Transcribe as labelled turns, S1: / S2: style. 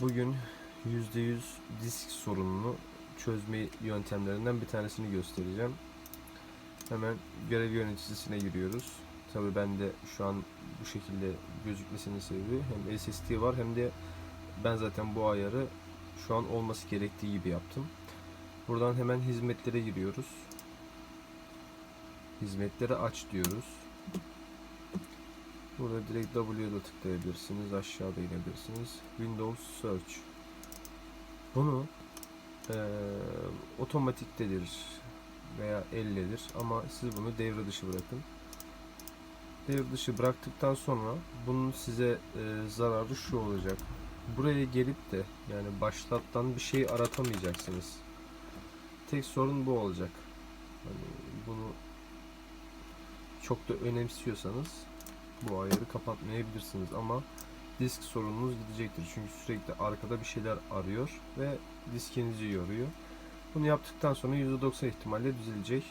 S1: Bugün %100 disk sorununu çözme yöntemlerinden bir tanesini göstereceğim. Hemen görev yöneticisine giriyoruz. Tabi ben de şu an bu şekilde gözükmesinin sebebi hem SSD var hem de ben zaten bu ayarı şu an olması gerektiği gibi yaptım. Buradan hemen hizmetlere giriyoruz. Hizmetleri aç diyoruz. Burada direkt W'da tıklayabilirsiniz. Aşağıda inebilirsiniz. Windows Search. Bunu eee otomatiktedir veya elledir ama siz bunu devre dışı bırakın. Devre dışı bıraktıktan sonra bunun size eee, zararı şu olacak. Buraya gelip de yani başlattan bir şey aratamayacaksınız. Tek sorun bu olacak. Hani bunu çok da önemsiyorsanız bu ayarı kapatmayabilirsiniz ama disk sorununuz gidecektir. Çünkü sürekli arkada bir şeyler arıyor ve diskinizi yoruyor. Bunu yaptıktan sonra %90 ihtimalle düzelecek.